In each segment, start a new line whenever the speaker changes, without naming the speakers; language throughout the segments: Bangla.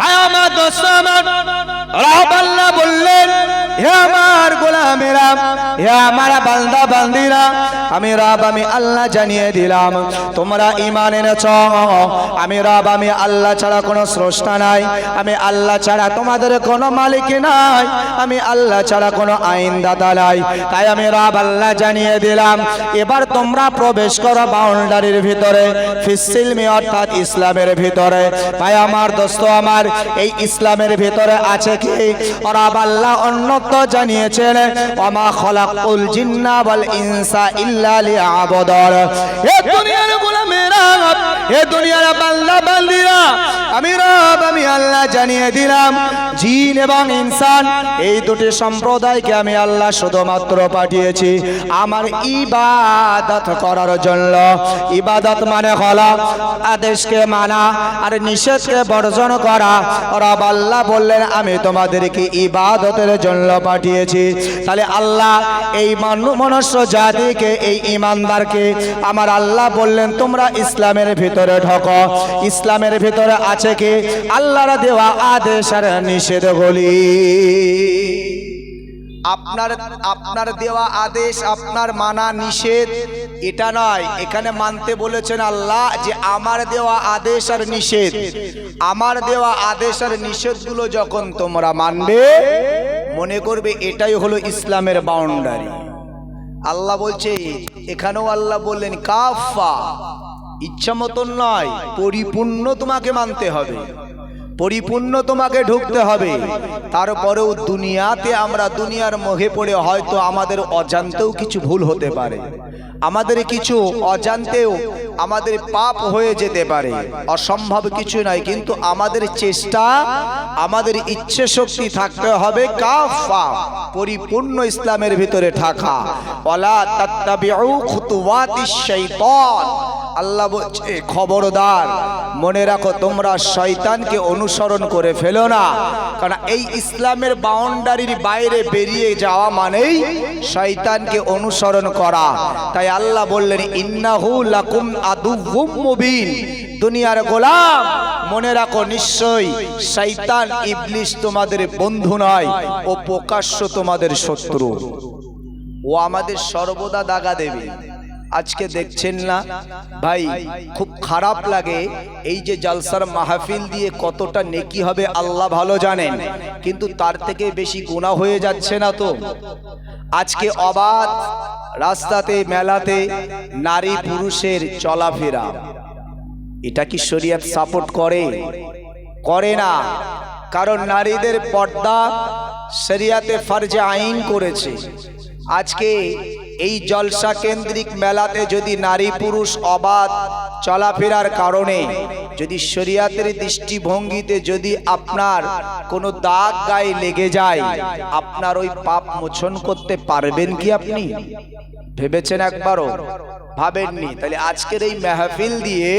ভাই আমার দোস্ত বললেন আমার গোলামেরা, হে আমার বান্দা বান্দিরা, আমি রব, আমি আল্লাহ জানিয়ে দিলাম, তোমরা ইমান এনেছ। আমি রব, আমি আল্লাহ ছাড়া কোনো স্রষ্টা নাই, আমি আল্লাহ ছাড়া তোমাদের কোনো মালিক নাই, আমি আল্লাহ ছাড়া কোনো আইন দাতা নাই। তাই আমি রব, আল্লাহ জানিয়ে দিলাম, এবার তোমরা প্রবেশ করো বাউন্ডারির ভিতরে, ফিসিলমি অর্থাৎ ইসলামের ভিতরে। ভাই আমার দোস্ত আমার, এই ইসলামের ভিতরে আছে কি? রব আল্লাহ অন্যত্র জানিয়েছেন, ওমা খলাকুল জিন্না ওয়াল ইনসা ইল্লা লিয়াবুদুন। হে দুনিয়ার গোলামেরা হে দুনিয়ার বান্দা বান্দিরা, আমি রব, আমি আল্লাহ জানিয়ে দিলাম, জিন এবং ইনসান, এই দুটি সম্প্রদায়কে আমি আল্লাহ শুধুমাত্র পাঠিয়েছি আমার ইবাদত করার জন্য। ইবাদত মানে হলো আদেশকে মানা আর নিষেধকে বর্জন করা। রব আল্লাহ বললেন, আমি তোমাদেরকে ইবাদতের জন্য পাঠিয়েছি। তাহলে আল্লাহ এই মানু মনুষ্য জাতিকে, এই ইমানদারকে আমার আল্লাহ বললেন, তোমরা ইসলামের ভিতরে ঢোকো। ইসলামের ভিতরে আছে কি? আল্লাহর দেওয়া আদেশ আর নিষেধগুলি আপনার আপনার দেওয়া আদেশ, আপনার মানা নিষেধ, এটা নয়। এখানে মানতে বলেছেন আল্লাহ যে আমার দেওয়া আদেশ আর নিষেধ। আমার দেওয়া আদেশ আর নিষেধগুলো যখন তোমরা মানবে মনে করবে এটাই হলো ইসলামের বাউন্ডারি আল্লাহ বলছে, এখানেও আল্লাহ বললেন কাফা ইচ্ছা মতন নয়, পরিপূর্ণ তোমাকে মানতে হবে। পরিপূর্ণ তোমাকে ঢুকতে হবে। তারপরেও দুনিয়াতে আমরা দুনিয়ার মোহে পড়ে হয়তো আমাদের অজান্তেও কিছু ভুল হতে পারে। আমাদের কিছু অজান্তেও আমাদের পাপ হয়ে যেতে পারে। অসম্ভব কিছু নয়, কিন্তু আমাদের চেষ্টা, আমাদের ইচ্ছে শক্তি থাকতে হবে কাফা, পরিপূর্ণ ইসলামের ভিতরে থাকা। অলা তাত্তাবিউ খুতুওয়াতিশ শাইতান। আল্লাহ বলছে খবরদার। মনে রাখো, তোমরা শয়তানকে অনুসরণ করে ফেলো না। কারণ এই ইসলামের বাউন্ডারির বাইরে বেরিয়ে যাওয়া মানেই শয়তানকে অনুসরণ করা। তাই আল্লাহ বললেন, ইন্নাহু লাকুম আদুউম মুবিন। দুনিয়ার গোলাম, মনে রাখো, নিশ্চয়ই শয়তান ইবলিস তোমাদের বন্ধু নয়, ও প্রকাশ্য তোমাদের শত্রু। ও আমাদের সর্বদা দাগা দেবে। আজকে দেখছেন না? ভাই, খুব খারাপ লাগে এই যে জালসার মাহফিল দিয়ে কতটা নেকি হবে, আল্লাহ ভালো জানেন। কিন্তু তার থেকে বেশি গুণা হয়ে যাচ্ছে না তো। আজকে অবাধ রাস্তাতে, মেলাতে নারী পুরুষের চলাফেরা। এটা কি শরিয়ত সাপোর্ট করে? করে না। কারণ নারীদের পর্দা শরিয়াতে ফরজে আইন করেছে। আজকে এই জলসা কেন্দ্রিক মেলাতে যদি নারী পুরুষ অবাধ চলাফেরার কারণে, যদি শরিয়াতের দৃষ্টিভঙ্গিতে যদি আপনার কোনো দাগ গায়ে লেগে যায়, আপনার ওই পাপ মোচন করতে পারবেন কি আপনি? ভেবেছেন একবারও? ভাবেননি। তাহলে আজকের এই মেহফিল দিয়ে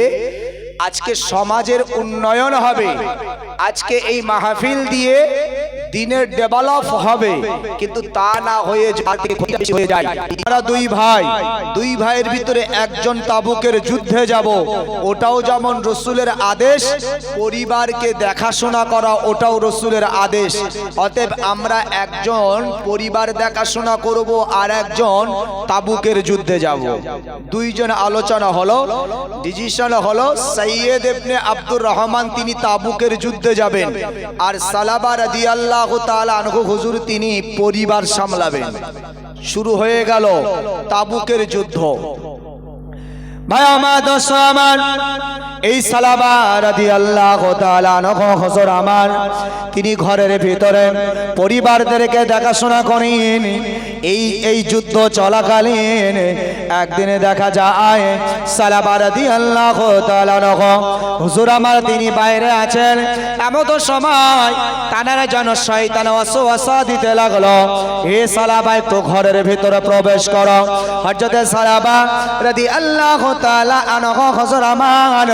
আজকে সমাজের উন্নয়ন হবে। আজকে এই মাহফিল দিয়ে দিনের ডেভেলপ হবে, কিন্তু তা না হয়ে হয়ে যায়। আমরা দুই ভাই, দুই ভাইয়ের ভিতরে একজন তাবুকের যুদ্ধে যাব, ওটাও যেমন রসুলের আদেশ, পরিবারকে দেখাশোনা করা ওটাও রসুলের আদেশ। অতএব আমরা একজন, পরিবার দেখাশোনা করব, আর একজন তাবুকের যুদ্ধে যাব। দুইজন আলোচনা হলো ডিসিশন হলো, সৈয়দ ইবনে আব্দুর রহমান তিনি তাবুকের যুদ্ধে যাবেন। আর সালাবা রাদিয়াল্লাহু হুজুর তিনি পরিবার সামলাবেন। শুরু হয়ে গেল তাবুকের যুদ্ধ। ভাই, আমার দোষ আমার, এই সালাবা তাআলা আনহু হুজুর আমার, তিনি ঘরের ভিতরে পরিবারদেরকে দেখাশোনা করেন। এই এই যুদ্ধ চলাকালীন একদিনে দেখা যায় সালাবা তাআলা আনহু হুজুর আমার, তিনি বাইরে আছেন। এমন তো সময় তানারা যেন শয়তান ওয়াসওয়াসা দিতে লাগল। হে সালাবা, একটু ঘরের ভিতরে প্রবেশ করো। হযরত সালাবা রাদিয়াল্লাহু হযরত আমার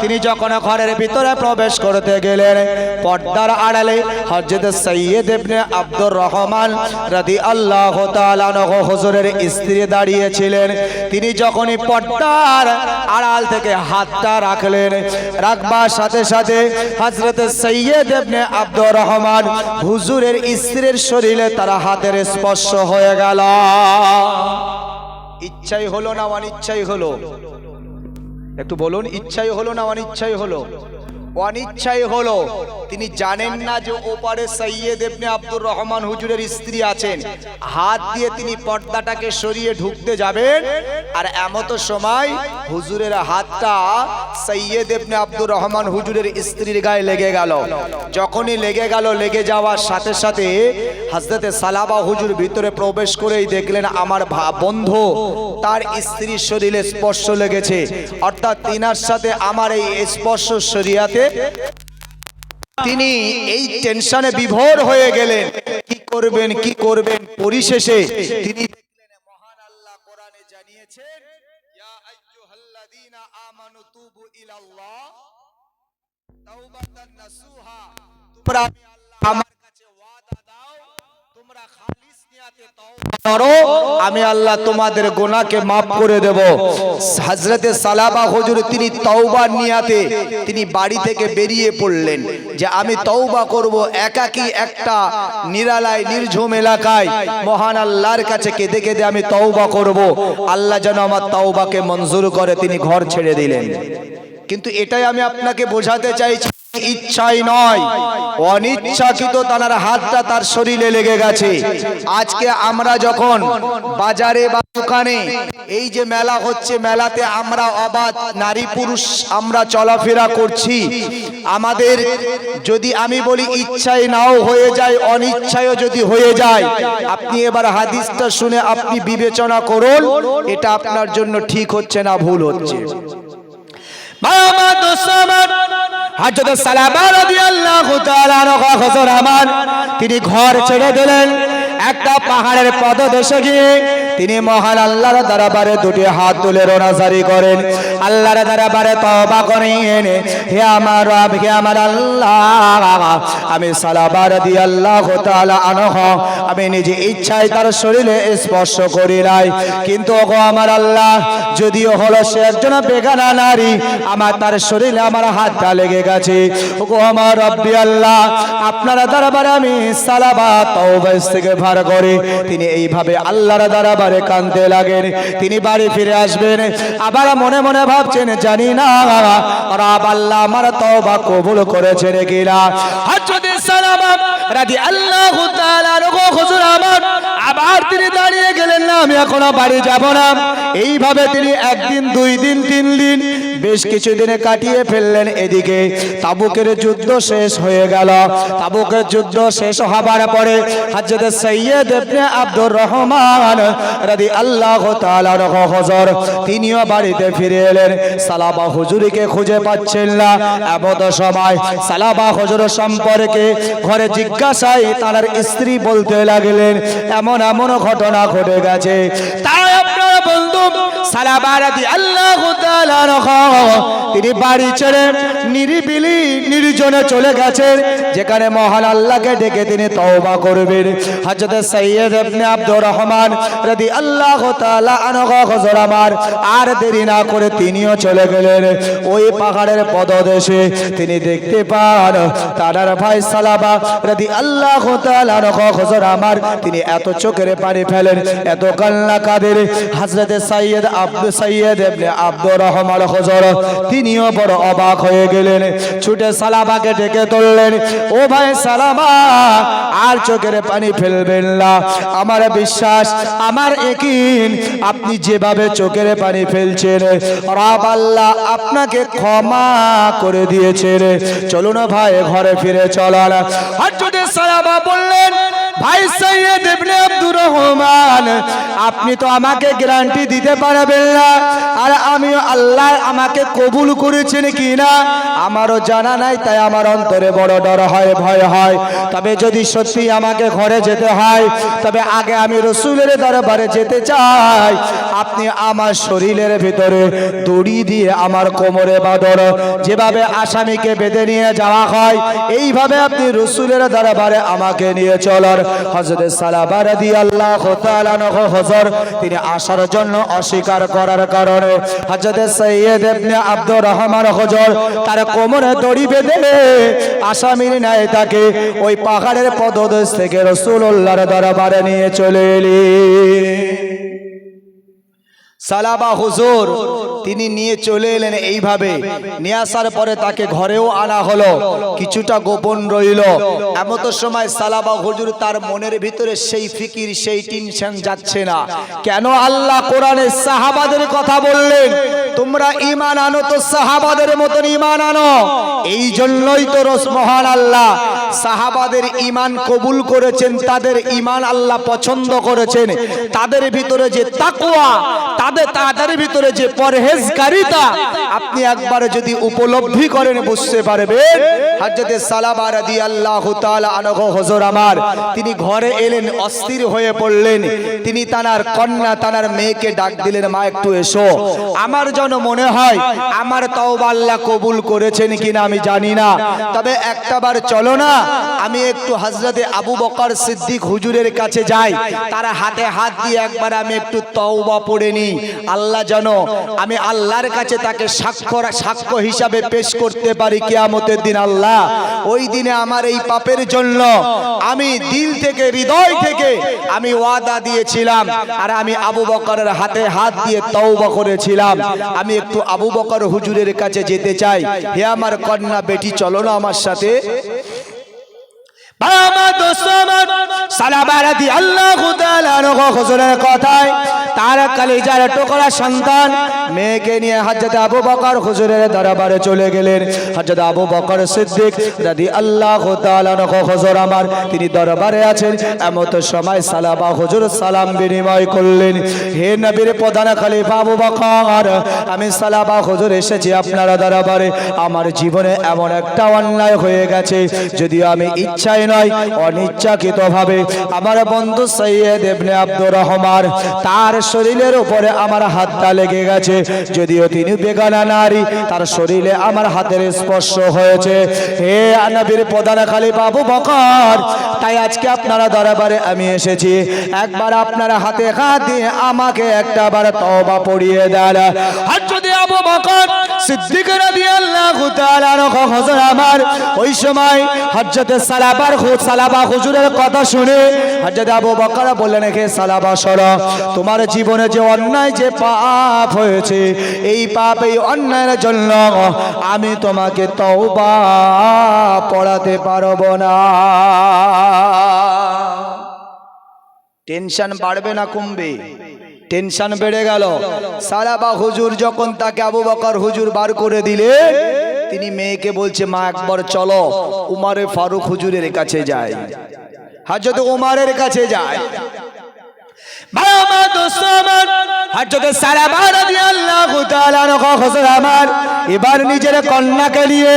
তিনি যখন ঘরের ভিতরে প্রবেশ করতে গেলেন, পর্দার আড়ালে হযরত সৈয়দ ইবনে আব্দুর রহমান রাদিয়াল্লাহু তাআলা আনহু হুজুরের স্ত্রী দাঁড়িয়েছিলেন। তিনি যখনই পর্দার আড়াল থেকে হাতটা রাখলেন, রাখবার সাথে সাথে হযরত সৈয়দ ইবনে আব্দুর রহমান হুজুরের স্ত্রীর শরীরে তারা হাতের স্পর্শ হয়ে গেল। ইচ্ছাই হলো না অনিচ্ছাই হলো। একটু বলুন ইচ্ছাই হলো না অনিচ্ছাই হলো? অনিচ্ছাই হলো। তিনি জানেন না যে ওপারে সৈয়দ ইবনে আব্দুর রহমান হুজুরের স্ত্রী আছেন। হাত দিয়ে তিনি পর্দাটাকে সরিয়ে ঢুকতে যাবেন। আর এমত সময় হুজুরের হাতটা সৈয়দ ইবনে আব্দুর রহমান হুজুরের স্ত্রীর গায়ে লেগে গেল। যখনই লেগে গেল, লেগে যাওয়ার সাথে সাথে হাজরতে সালাবা হুজুর ভিতরে প্রবেশ করেই দেখলেন, আমার বন্ধু, তার স্ত্রীর শরীরে স্পর্শ লেগেছে। অর্থাৎ তিনার সাথে আমার এই স্পর্শ শরিয়াতে তিনি এই টেনশনে বিভোর হয়ে গেলেন। কি করবেন কি করবেন? পরিশেষে তিনি আমার কাছে ওয়াদা দাও। তোমরা খালিস নিয়াতে তওবা করো। আমি আল্লাহ তোমাদের গোনাকে মাফ করে দেব। হযরতে সালাবা হুজুর, তিনি তওবার নিয়াতে তিনি বাড়ি থেকে বেরিয়ে পড়লেন যে আমি তওবা করব একাকী একটা নিরালায়, নির্ঝুম এলাকায়। মহান আল্লাহর কাছে কেঁদে কেঁদে আমি তওবা করব। আল্লাহ যেন আমার তওবাকে মঞ্জুর করে, তিনি ঘর ছেড়ে দিলেন। কিন্তু এটাই আমি আপনাকে বোঝাতে চাইছি, ইচ্ছাই নয়। অনিচ্ছাকৃত তার হাতটা তার শরীরে লেগে গেছে। আজকে আমরা যখন বাজারে বা দোকানে, এই যে মেলা হচ্ছে, মেলাতে আমরা অবাধ নারী পুরুষ আমরা চলাফেরা করছি। আমাদের যদি আমি বলি ইচ্ছায় নাও হয়ে যায়, অনিচ্ছায়ও যদি হয়ে যায়, আপনি এবার হাদিসটা শুনে আপনি বিবেচনা করুন, এটা আপনার জন্য ঠিক হচ্ছে না, ভুল হচ্ছে। তিনি ঘর ছেড়ে দিলেন। একটা পাহাড়ের পদদেশে গিয়ে তিনি মহান আল্লাহর দরবারে দুটি হাত তুলে রোনাজারি করেন। আল্লাহর দরবারে তওবা করেন। হে আমার রব, হে আমার আল্লাহ, আমি সালাবার দি আল্লাহ তাআলা আনহ, আমি নিজে ইচ্ছায় তার শরীরে স্পর্শ করি নাই। কিন্তু ওগো আমার আল্লাহ, যদিও হলো সে একজন বেগানা নারী, আমার তার শরীরে আমার হাতটা লেগে গেছে। ওগো আমার রব্বি আল্লাহ, আপনার দরবারে আমি সালাবা, তওবা ইস্তেগফার করে। তিনি এইভাবে আল্লাহর দরবারে কাঁদতে লাগেন। তিনি বাড়ি ফিরে আসবেন। আবার মনে মনে ভাবছেন, জানি না, রব আল্লাহ আমার তওবা কবুল করেছেন কিনা? হযরত সালামা রাদিয়াল্লাহু তাআলা রগো হুজুর আমার, আবার তিনি দাঁড়িয়ে গেলেন না, আমি এখনও বাড়ি যাব না। এইভাবে তিনি একদিন, দুই দিন, তিন দিন বেশ কিছু দিনে কাটিয়ে ফেললেন এদিকে। তাবুকের যুদ্ধ শেষ হয়ে গেল। তাবুকের যুদ্ধ শেষ হবার পরে হযরত সৈয়দ ইবনে আব্দুর রহমান রাদি আল্লাহ হজর তিনিও বাড়িতে ফিরে এলেন। সালাবা হুজুরিকে খুঁজে পাচ্ছেন না। এমত সময় সালাবা হুজুর সম্পর্কে ঘরে জিজ্ঞাসায় তার স্ত্রী বলতে লাগলেন, এমন এমন ঘটনা ঘটে গেছে। তাই আপনার বন্ধু সালাবা রাদি আল্লাহ তিনি বাড়ি ছেড়ে নিরিবিলি, নির্জনে চলে গেছেন, যেখানে মহান আল্লাহকে ডেকে তিনি তওবা করবেন। হযরত সৈয়দ ইবনে আব্দুর রহমান রাদিয়াল্লাহু তাআলা আনহু হুজুর আমার আর দেরি না করে তিনিও চলে গেলেন। ওই পাহাড়ের পদদেশে তিনি দেখতে পান তার ভাই সালাবা রাদিয়াল্লাহু তাআলা আনহু হুজুর আমার, তিনি এত চোখের পানি ফেলেন, এত কান্না কাঁদের হযরত সৈয়দ আব্দুল সৈয়দ ইবনে আব্দুর রহমান হুজুর তিনিও বড় অবাক হয়ে গেলেন। ছুটে সালাবাকে ডেকে তুললেন ও ভাই সালামা, আর চোখের পানি ফেলবেন না। আমার বিশ্বাস, আমার একিন, আপনি যেভাবে চোখের পানি ফেলছেন, রব আপনাকে ক্ষমা করে দিয়েছেন। চলুন ভাই, ঘরে ফিরে চলার। হযরত সালামা বললেন, ভাই সৈয়দ ইবনে আব্দুর
রহমান, আপনি তো আমাকে গ্যারান্টি দিতে পারবেন না। আর আমি আল্লাহ আমাকে কবুল করেছেন কি না আমারও জানা নাই, তাই আমার অন্তরে বড় ডর হয়, ভয় হয়। তবে যদি সত্যি আমাকে ঘরে যেতে হয়, তবে আগে আমি রসুলের দরবারে যেতে চাই। আপনি আমার শরীরের ভিতরে দড়ি দিয়ে আমার কোমরে বাদর, যেভাবে আসামিকে বেঁধে নিয়ে যাওয়া হয়, এইভাবে আপনি রসুলের দরবারে আমাকে নিয়ে চলার। হজরত সালাবার দি আল্লাহ হজর তিনি আসার জন্য অস্বীকার করার কারণে হজরত সৈয়দ ইবনে আব্দুর রহমান হজর তার কোমরে দড়ি বেঁধে আসামির ন্যায় তাকে ওই পাহাড়ের পদদেশ থেকে রসুল্লাহর দরবারে নিয়ে চলে এলি।
সালাবা হুজুর তিনি নিয়ে চলে এলেন এইভাবে। নিয়ে আসার পরে তাকে ঘরেও আনা হলো। কিছুটা গোপন রইল। এমত সময় সালাবা হুজুর তার মনের ভিতরে সেই ফিকির, সেই টেনশন যাচ্ছে না। কেন আল্লাহ কোরআনে সাহাবাদের কথা বললেন? তোমরা ইমান আনো তো সাহাবাদের মতন ইমান আনো। এই জন্যই তো রস মহান আল্লাহ। সাহাবাদের ইমান কবুল করেছেন, তাদের ইমান আল্লাহ পছন্দ করেছেন। তাদের ভিতরে যে তাকওয়া, তাদের তাদের ভিতরে যে পরহেজগারিতা আপনি একবার যদি উপলব্ধি করেন বুঝতে পারবেন। হযরতে সালাবা রাদিয়াল্লাহু তাআলা আনহু হুজুর আমার তিনি ঘরে এলেন অস্থির হয়ে পড়লেন। তিনি তানার কন্যা তানার মেয়েকে ডাক দিলেন মা একটু এসো। আমার যেন মনে হয় আমার তওবা আল্লাহ কবুল করেছেন কিনা আমি জানি না। তবে একটাবার চলো না আমি একটু হজরতে আবু বকর সিদ্দিক হুজুরের কাছে যাই। তার হাতে হাত দিয়ে একবার আমি একটু তওবা পড়ে নিই। আল্লাহ যেন আমি আল্লাহর কাছে তাকে সাক্ষ্য সাক্ষ্য হিসাবে পেশ করতে পারি কেয়ামতের দিন, আল্লাহ। ওই দিনে আমার এই পাপের জন্য আমি দিল থেকে, হৃদয় থেকে আমি ওয়াদা দিয়েছিলাম আর আমি আবু বকরের হাতে হাত দিয়ে তওবা করেছিলাম। আমি একটু আবু বকর হুজুরের কাছে যেতে চাই। হে আমার কন্যা, বেটি, চলো না আমার সাথে।
সালাবার দি আল্লাহ কথায়। তার কালিজার টুকরা সন্তান মেয়েকে নিয়ে হজরত আবু বকর হুজুরের দরবারে চলে গেলেন। হজরত আবু বকর সিদ্দিক রাদি আল্লাহ হুজুর আমার, তিনি দরবারে আছেন। এমত সময় সালাবা হুজুর সালাম বিনিময় করলেন। হে নবীর প্রধান খলিফা আবু বকর, আমি সালাবা হুজুর এসেছি আপনারা দরবারে। আমার জীবনে এমন একটা অন্যায় হয়ে গেছে, যদিও আমি ইচ্ছায় নয়, অনিচ্ছাকৃতভাবে। আমার বন্ধু সৈয়দ এবনে আব্দুর রহমান, তার শরীরের উপরে আমার হাতটা লেগে গেছে। যদিও তিনি বেগানা নারী, তার শরীরে আমার হাতের স্পর্শ হয়েছে। হে নবীর প্রধান খালি বাবু বকর, তাই আজকে আপনারা দরবারে আমি এসেছি। একবার আপনার হাতে হাত দিয়ে আমাকে একটা বার তওবা পড়িয়ে দেন। আর যদি আবু বকর সিদ্দিক রাদিয়াল্লাহু তাআলা হযরত আমার, ওই সময় হযরতে সালাবার সালাবা হুজুরের কথা শুনে হযরত আবু বকর বললেন, হে সালাবা, সরা। তোমার জীবনে যে অন্যায় যে পাপ হয়েছে, এই পাপ, এই অন্যায়ের জন্য আমি তোমাকে তওবা পড়াতে পারব না।
টেনশন বাড়বে না কমবে টেনশন বেড়ে গেল। সারা বা হুজুর যখন তাকে আবু বকর হুজুর বার করে দিলে, তিনি মেয়েকে বলছে, মা, একবার চলো, উমারে ফারুক হুজুরের কাছে যায় হাজত উমারের কাছে যায়
এবার নিজের কন্যাকে নিয়ে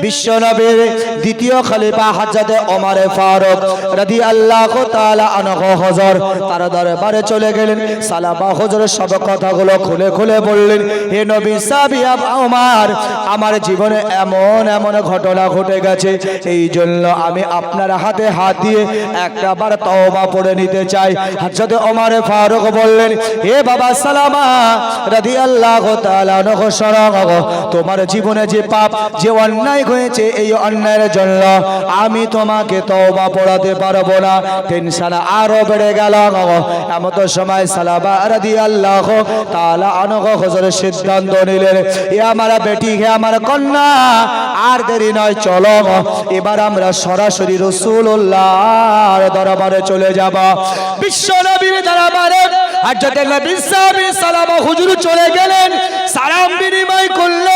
বিশ্বনবীর দ্বিতীয় খলিফা হযরত ওমর ফারুক রাদিয়াল্লাহু তাআলা আনহু হযর তার দরবারে চলে গেলেন। সালাবা হুজুর সব কথাগুলো খুলে খুলে বললেন, হে নবী সাবিয়া ওমর, আমার জীবনে এমন এমন ঘটনা ঘটে গেছে এই জন্য আমি আপনার হাতে হাত দিয়ে একটা বার তওবা পড়ে নিতে চাই। হযরত ওমর ফারুক বললেন হে বাবা সালামা আনহু শরক তোমার জীবনে যে পাপ, যে অন্যায় হয়েছে, এই অন্যায়ের জন্য আমি তোমাকে তওবা পড়াতে পারব না। টেনশন আরও বেড়ে গেল এমত সময় সালাবা রাদিয়াল্লাহু তাআলা আনহু হুজুর সিদ্ধান্ত নিলেন, এ আমার বেটি, হে আমার কন্যা, আর দেরি নয়, চলো এবার আমরা সরাসরি রসুল্লাহর দরবারে চলে যাব। বিশ্ব নবীর দরবারে যদি নবী সাহাবী সাল্লাল্লাহু হুজুর চলে গেলেন সালাম বিনিময় করলেন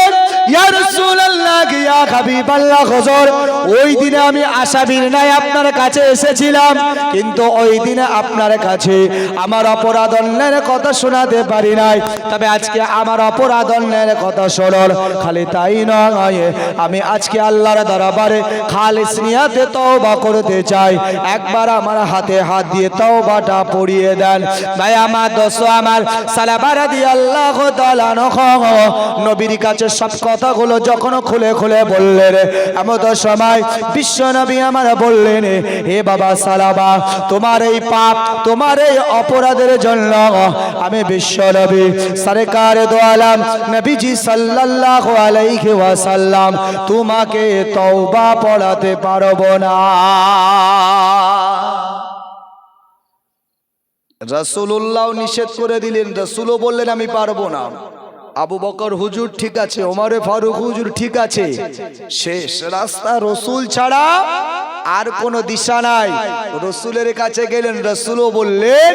আজকে আমার অপরাধ খালি তাই নয়, আমি আজকে আল্লাহর দরবারে খালিস নিয়াতে তওবা করতে চাই। একবার আমার হাতে হাত দিয়ে তওবাটা পড়িয়ে দেন। ভাই, আমার দোস্ত, আমার সালাবারা দিয়ে আল্লাহ তাআলা নবীর কাছে সব কথাগুলো যখন খুলে খুলে বললেন এমন সময় বিশ্ব নবী আমার বললেন, হে বাবা সালাবা, তোমার এই পাপ, তোমার এই অপরাধের জন্য আমি বিশ্ব নবী সরকার দো আলম, নবীজি সাল্লাল্লাহু আলাইহি ওয়াসাল্লাম, তোমাকে তওবা পড়াতে পারব না।
রসুল্লাহ নিষেধ করে দিলেন, রসুলও বললেন, আমি পারব না। আবু বকর হুজুর ঠিক আছে, ওমারে ফারুক হুজুর ঠিক আছে। শেষ রাস্তা রসুল ছাড়া আর কোনো দিশা নাই। রসুলের কাছে গেলেন, রসুলও বললেন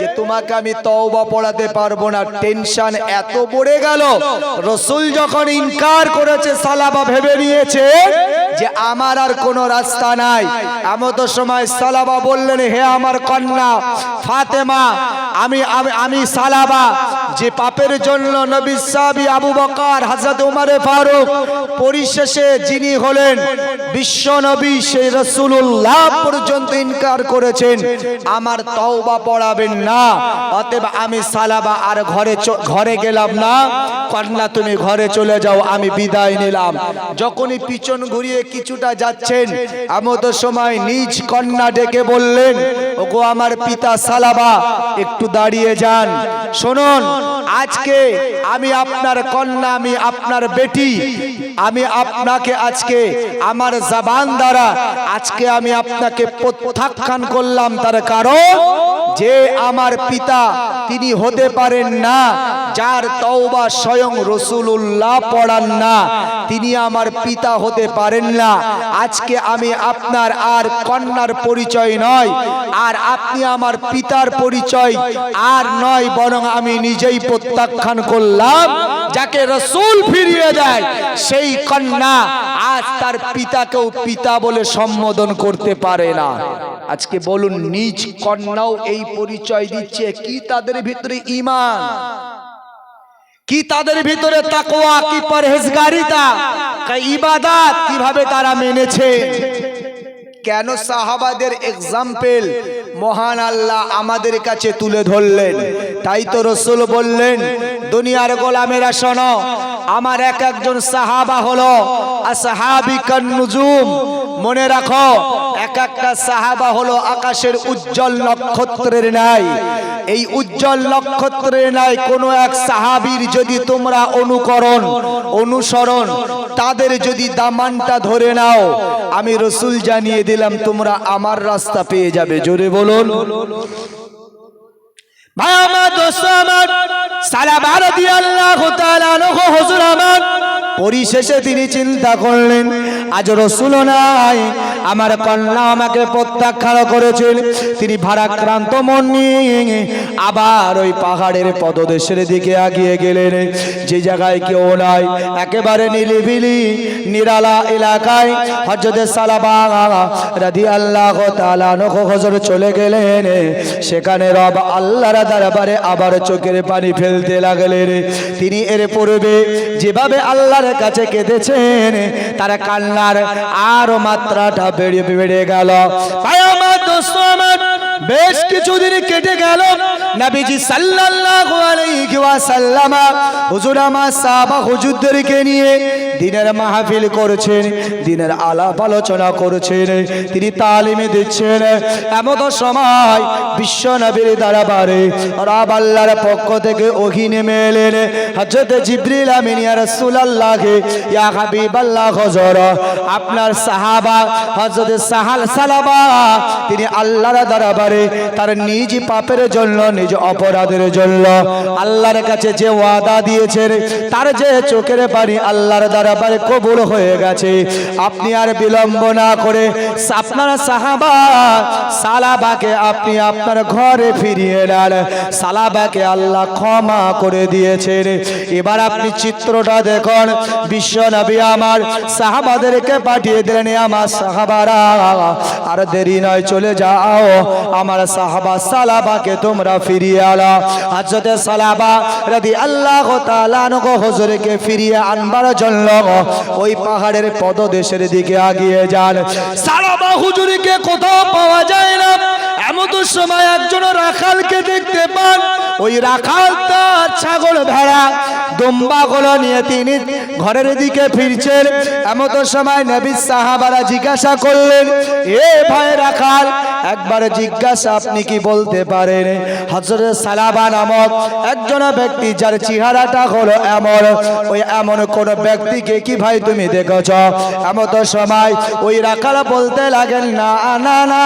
যে, তোমাকে আমি তওবা পড়াতে পারব না, টেনশন এত পড়ে গেল। রসুল যখন ইনকার করেছে, সালাবা ভেবে নিয়েছে যে, আমার আর কোনো রাস্তা নাই। এমত সময় সালাবা বললেন, হে আমার কন্যা, ফাতেমা, আমি আমি আমি সালাবা যে পাপের জন্য নবী সাহাবী আবু বকর, হযরত ওমরে ফারুক পরিশেষে যিনি হলেন বিশ্ব নবী, সেই রাসূলুল্লাহ পর্যন্ত ইনকার করেছেন। আমার তওবা পড়াবেন না, অতএব আমি সালাবা আর ঘরে ঘরে গেলাম না। কন্যা, তুমি ঘরে চলে যাও, আমি বিদায় নিলাম। যখনই পিছন ঘুরিয়ে কিছুটা যাচ্ছেন এমত সময় নিজ কন্যা ডেকে বললেন, ওগো, আমার পিতা সালাবা, একটু দাঁড়িয়ে যান। শুনুন আজকে আমি আপনার কন্যা, আমি আপনার বেটি, আমি আপনাকে আজকে আমার জবান দ্বারা, আজকে আমি আপনাকে প্রত্যাখ্যান করলাম তার কারণ যে আমার পিতা, তিনি হতে পারেন না, যার তওবা স্বয়ং রসুল্লাহ পড়ান না, তিনি আমার পিতা হতে পারেন না। আজকে আমি আপনার আর কন্যার পরিচয় নয়, আর আপনি আমার পিতার পরিচয় আর নয়, বরং আমি নিজেই প্রত্যাখ্যান করলাম, যাকে রসুল ফিরিয়ে দেয়, সেই কন্যা আজ তার পিতাকেও পিতা বলে সম্বোধন করতে পারে না। আজকে বলুন নিজ কন্যাও এই পরিচয় দিচ্ছে। কি তাদের ভিতরে ইমান কি তাদের ভিতরে তাকোয়া কি পরহেজগারিতা? কি ইবাদত? কীভাবে তারা মেনেছে? কেন সাহাবাদের এক্সাম্পল মহান আল্লাহ আমাদের কাছে তুলে ধরলেন? তাই তো রসুল বললেন দুনিয়ার গোলামেরা শোনো আমার এক একজন সাহাবা হলো আসহাবিকান নুজুম মনে রাখো, এক একটা সাহাবা হলো আকাশের উজ্জ্বল নক্ষত্রের নাই এই উজ্জ্বল নক্ষত্রের নাই কোনো এক সাহাবীর যদি তোমরা অনুকরণ, অনুসরণ, তাদের যদি দামানটা ধরে নাও, আমি রসুল জানিয়ে দিলাম, তোমরা আমার রাস্তা পেয়ে যাবে। জোরে বলুন।
হুজুর আমার, পরিশেষে তিনি চিন্তা করলেন আজ রসুল নাই। আমার কন্যা আমাকে প্রত্যাখ্যান করেছেন তিনি ভারাক্রান্ত মন নিয়ে আবার ওই পাহাড়ের পদদেশের দিকে আগিয়ে গেলেন। যে জায়গায় কেউ নাই, একেবারে নিলিবিলি, নিরালা এলাকায় হজরত সালাবা রাদি আল্লাহ তালানহ হজর চলে গেলেন। সেখানে রব আল্লাহর দরবারে আবার চোখের পানি ফেলতে লাগলেন। তিনি এর পূর্বে যেভাবে আল্লাহর কাছে কেঁদেছেন, তার কান্নার আরও মাত্রাটা বেড়ে বেড়ে গেল। দোস্ত আমার বেশ কিছুদিন কেটে গেল। নবীজি সাল্লাল্লাহু আলাইহি ওয়াসাল্লাম হুজুর আমার সাহাবা হুজুরদেরকে নিয়ে দিনের মাহফিল করেছেন, দিনের আলাপ আলোচনা করেছেন, তিনি তালিমে দিচ্ছেন। এমন সময় বিশ্ব নবীর দরবারে রব আল্লাহর পক্ষ থেকে ওহি নেমে এলেন। হযরত জিবরিল আমিন, ইয়া রাসূলুল্লাহ, ইয়া হাবিবাল্লাহ হুজুর আপনার সাহাবা হযরত সাহাল সালাবা, তিনি আল্লাহর দরবারে পারে, তার নিজ পাপের জন্য, নিজ অপরাধের জন্য। আল্লাহর কাছে যে ওয়াদা দিয়েছেন, তার যে চোখের পানি আল্লাহর দরবারে কবুল হয়ে গেছে। আপনি আর বিলম্ব না করে আপনার সাহাবা, সালাবাকে আপনি আপনার ঘরে ফিরিয়ে নেন। সালাবাকে আল্লাহ ক্ষমা করে দিয়েছেন। এবার আপনি চিত্রটা দেখুন। বিশ্ব নবী আমার সাহাবাদেরকে পাঠিয়ে দিলেন আমার সাহাবারা, আর দেরি নয়, চলে যাও। আমার সাহাবা সালাবাকে তোমরা ফিরিয়ে আলা হাজরতে সালাবা রাদি আল্লাহ তালানগো হজরকে ফিরিয়ে আনবার জন্য ওই পাহাড়ের পদদেশের দিকে আগিয়ে যান। সালাবা হুজুরিকে কোথাও পাওয়া যায় না। এমন সময় একজন রাখালকে দেখতে পান। ওই রাখাল তার ছাগল ভেড়া দম্বাগুলো নিয়ে তিনি ঘরের দিকে ফিরছেন। এমন তো সময় নবী সাহাবারা জিজ্ঞাসা করলেন, এ ভাই রাখাল, একবার জিজ্ঞাসা আপনি কি বলতে পারেন? হজরত সালাবা নামক একজন ব্যক্তি যার চেহারাটা হলো এমন। ওই এমন কোন ব্যক্তিকে কি ভাই তুমি দেখেছ? এমতো সময় ওই রাখাল বলতে লাগেন, না না না,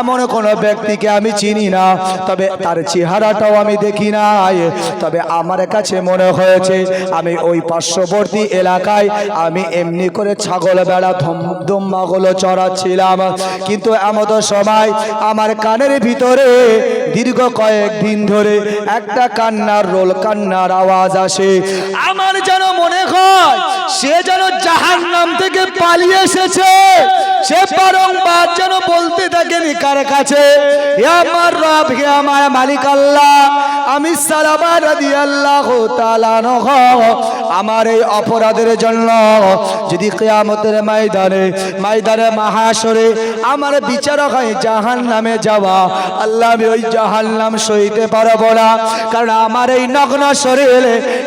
এমন কোন ব্যক্তিকে আমি চিনি না, তবে তার চেহারাটাও আমি দেখি নাই। তবে আমার কাছে মনে হয়েছে, আমি ওই পার্শ্ববর্তী এলাকায় আমি এমনি করে ছাগল বেড়া দম্বাগুলো চড়াচ্ছিলাম। কিন্তু এমন সময় আমার কানের ভিতরে দীর্ঘ কয়েক দিন ধরে একটা কান্নার, রোল কান্নার আওয়াজ আসে। আমার যেন মনে হয়, সে যেন জাহান নাম থেকে পালিয়ে এসেছে। সে বারংবার যেন বলতে থাকেন কার কাছে? আমার রব, হে আমার মালিক আল্লাহ, আমি আমার এই অপরাধের জন্য যদি কেয়ামতের ময়দানে ময়দানে মহাসরে আমার বিচার হয় জাহান নামে যাওয়া। আল্লাহ আমি ওই জাহান নাম সইতে পারব না। কারণ আমার এই নগ্ন শরীর,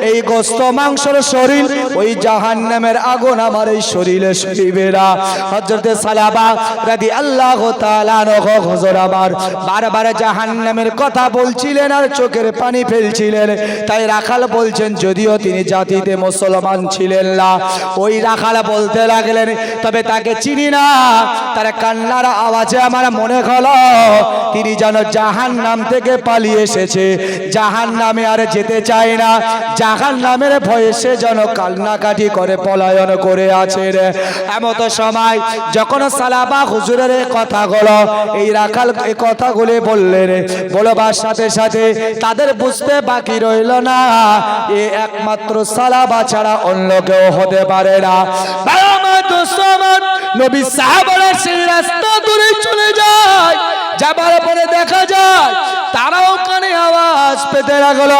এই গোস্ত মাংসর শরীর, ওই জাহান নামের আগুন আমার এই শরীরে সইবে না। হজরতে সালাবা রাদি আল্লাহ হজর আমার বারবার জাহান নামের কথা বলছিলেন আর চোখের পানি ফেলছিলেন। তাই রাখাল বলছেন, যদিও তিনি জাতিতে মুসলমান ছিলেন না। ওই রাখাল বলতে লাগলেন, তবে তাকে চিনি না। তার কান্নার আওয়াজে আমার মনে হলো, তিনি যেন জাহান নাম থেকে পালিয়ে এসেছে। জাহান নামে আর যেতে চায় না। জাহান নামের ভয়ে সে যেন কান্নাকাটি করে, পলায়ন করে আছে রে। এমত সময় যখন সালাবা হুজুরের এ কথাগুলো, এই রাখাল এই কথাগুলি বললেন বলবার সাথে সাথে, তাদের বুঝতে বাকি রইল না। এ একমাত্র সালাবা ছাড়া অন্য কেউ হতে পারে না। নবী সাহাবারা সেই রাস্তা ধরে চলে যায় যাবার পরে দেখা যায় তারাও কানে আওয়াজ পেতে লাগল।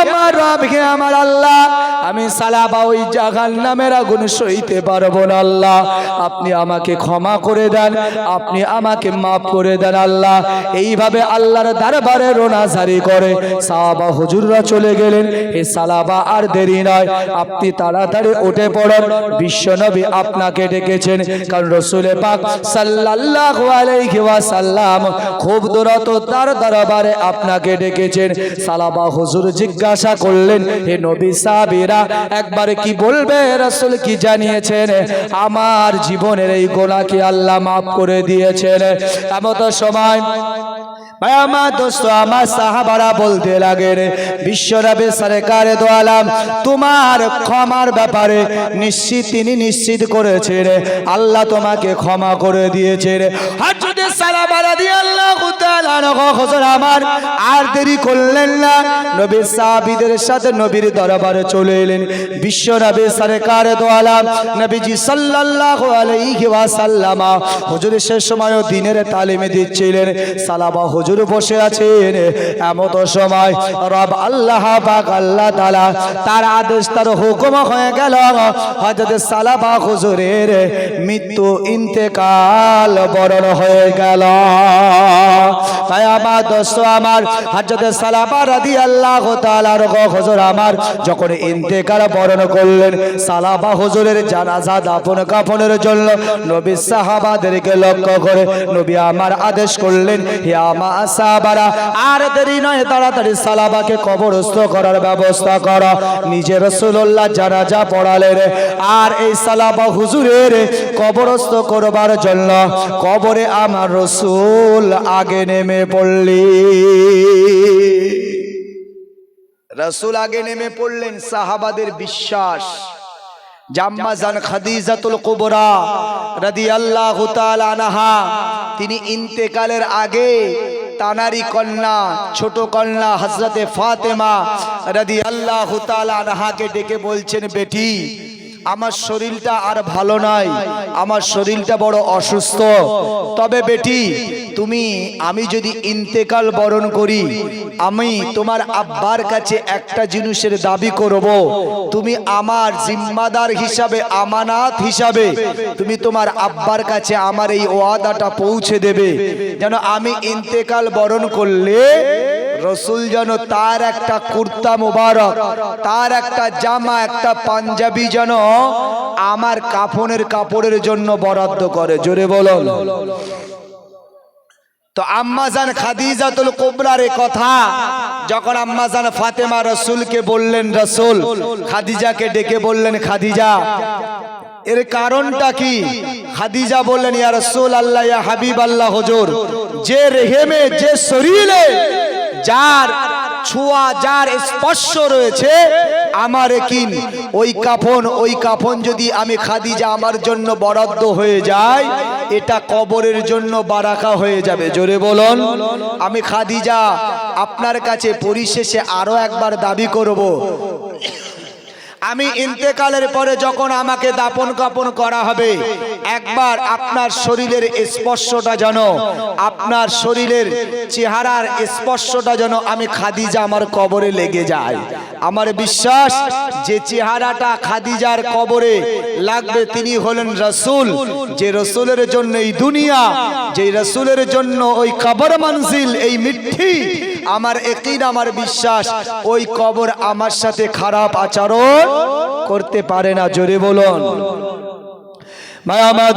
আমার রব হে আমার আল্লাহ, আমি সালাবা ওই জাহান নামের আগুন সইতে পারব না আল্লাহ। আপনি আমাকে ক্ষমা করে দেন, আপনি আমাকে মাফ করে দেন আল্লাহ। এইভাবে আল্লাহর দরবারে রোনাজারি করে সাহাবা হুজুররা চলে গেলেন। হে সালাবা আর দেরি নয়, আপনি তাড়াতাড়ি উঠে পড়ুন। বিশ্বনবী আপনাকে ডেকেছেন, কারণ রসুলে পাক সাল্লাল্লাহু আলাইহি ওয়াসাল্লাম খুব দূরত তার দরবারে আপনাকে ডেকেছেন। সালাবা হুজুর জিজ্ঞাসা করলেন, হে নবী সাহাবীরা, একবারে কি বলবে রাসূল কি জানিয়েছেন? আমার জীবনের এই গোনা কি আল্লাহ মাফ করে দিয়েছেন। এমত সময় ভাই, আমার দোস্ত, আমার সাহাবারা বলতে লাগে রে বিশ্বরাবে দোয়ালাম তোমার ক্ষমার ব্যাপারে নিশ্চিত, তিনি নিশ্চিত করেছে রে আল্লাহ তোমাকে ক্ষমা করে দিয়েছে রে আমার, আর দেরি করলেন না, নবীর সাহাবিদের সাথে নবীর দরবারে চলে এলেন। বিশ্ব সরকার দোয়ালাম নবীজি হুজুর সে দিনের তালিমে দিচ্ছিলেন, সালাবা হুজুর বসে আছেন। এমত সময় রব আল্লাহ পাক, আল্লাহ তাআলা তার আদেশ, তার হুকুম হয়ে গেল। হযরত সালাবা হুজুরের মৃত্যু ইন্তেকাল বরণ হয়ে গেল। তাই আমার দোস্ত, আমার হযরত সালাবা রাদিয়াল্লাহু তাআলার হুজুর আমার যখন ইন্তেকাল বরণ করলেন, সালাবা হুজুরের জানাজা দাফন কাফনের জন্য নবী সাহাবাদেরকে লক্ষ্য করে নবী আমার আদেশ করলেন, হে আমার সাহাবারা আর দেরি নয়, তাড়াতাড়ি সালাবাকে কবরস্থ করার ব্যবস্থা করা। নিজে রসুল্লাহ জানাজা পড়ালেন। আর এই সালাবা হুজুরের কবরস্থ করবার জন্য কবরে আমার রসুল আগে নেমে পড়লি
রসুল আগে নেমে পড়লেন, সাহাবাদের বিশ্বাস। জাম্মাজান খাদিজাতুল কুবরা রাদিয়াল্লাহু তাআলা আনহা, তিনি ইন্তেকালের আগে তানারি কন্যা ছোট কন্যা হজরতে ফাতেমা রাদি আল্লাহ তালা নাহাকে ডেকে বলছেন বেটি আমার শরীরটা আর ভালো নয় আমার শরীরটা বড় অসুস্থ। তবে বেটি, তুমি, আমি যদি ইন্তেকাল বরণ করি, আমি তোমার আব্বার কাছে একটা জিনিসের দাবি করব। তুমি আমার জিম্মাদার হিসাবে, আমানাত হিসাবে, তুমি তোমার আব্বার কাছে আমার এই ওয়াদাটা পৌঁছে দেবে। যেন আমি ইন্তেকাল বরণ করলে রসুল যেন তার একটা কুর্তা মোবারক, তার একটা জামা, একটা পাঞ্জাবি যেন আমার কাফনের কাপড়ের জন্য বরাদ্দ করে। জোরে বলো তো আম্মাজান খাদিজাতুল কুবরার এ কথা, যখন আম্মাজান ফাতেমা রসুলকে বললেন, রসুল, খাদিজাকে ডেকে বললেন, খাদিজা, এর কারণটা কি? খাদিজা বললেন, ইয়া রসুল আল্লাহ, ইয়া হাবিব আল্লাহ, হুজুর, যে রেহেমে, যে শরীরে যার ছোঁয়া, যার স্পর্শ রয়েছে, আমার কিন ওই কাফন ওই কাফন যদি আমি খাদিজা আমার জন্য বরাদ্দ হয়ে যায়, এটা কবরের জন্য বারাকা হয়ে যাবে। জোরে বলুন, আমি খাদিজা আপনার কাছে পরিশেষে আরও একবার দাবি করব। আমি ইন্তেকালের পরে যখন আমাকে দাপন কাপন করা হবে একবার আপনার শরীরের স্পর্শটা যেন আপনার শরীরের চেহারার স্পর্শটা যেন আমি খাদিজা আমার কবরে লেগে যায়। আমার বিশ্বাস যে চেহারাটা খাদিজার কবরে লাগবে তিনি হলেন রসুল যে রসুলের জন্য এই দুনিয়া যে রসুলের জন্য ওই কবর মঞ্জিল এই মিঠি আমার একই আমার বিশ্বাস, ওই কবর আমার সাথে খারাপ আচরণ করতে পারে না, জোরে বলুন।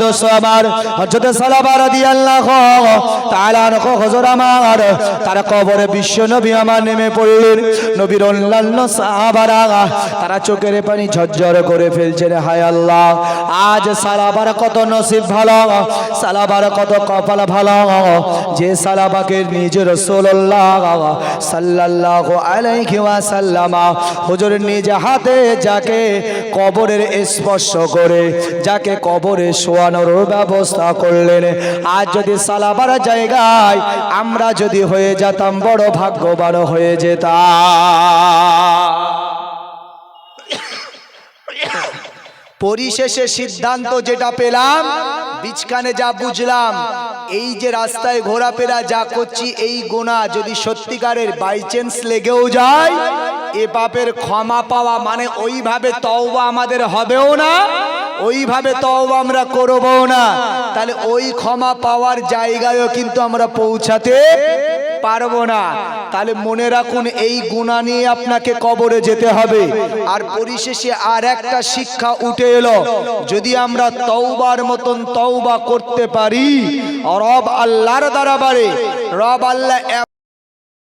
দোষ আমার, তার চোখের পানি ঝরঝর করে ফেলছেন, হায় আল্লাহ, আজ সালাবার কত নসিব ভালো, সালাবার কত কপাল ভালো, যে সালাবাকে নিজ হাতে যাকে কবরের স্পর্শ করে, যাকে কবরে শোয়ানোর ব্যবস্থা করলেন। আজ যদি সালাবার জায়গায় আমরা যদি হয়ে যেতাম, বড় ভাগ্যবান হয়ে যেতাম।
পরিশেষে সিদ্ধান্ত যেটা পেলাম বিচকানে যা বুঝলাম, এই যে রাস্তায় ঘোরাফেরা যা করছি, এই গোনা যদি সত্যিকারের বাই চান্স লেগেও যায়, এ পাপের ক্ষমা পাওয়া মানে ওইভাবে তওবা আমাদের হবেও না। ওইভাবে তওবা আমরা করবও না। তাহলে ওই ক্ষমা পাওয়ার জায়গায়ও কিন্তু আমরা পৌঁছাতে পারব না। তাহলে মনে রাখুন, এই গুণা নিয়ে আপনাকে কবরে যেতে হবে। আর পরিশেষে আর একটা শিক্ষা উঠে এলো। যদি আমরা তওবার মতন তওবা করতে পারি, রব আল্লাহর দ্বারা বাড়ে রব আল্লাহ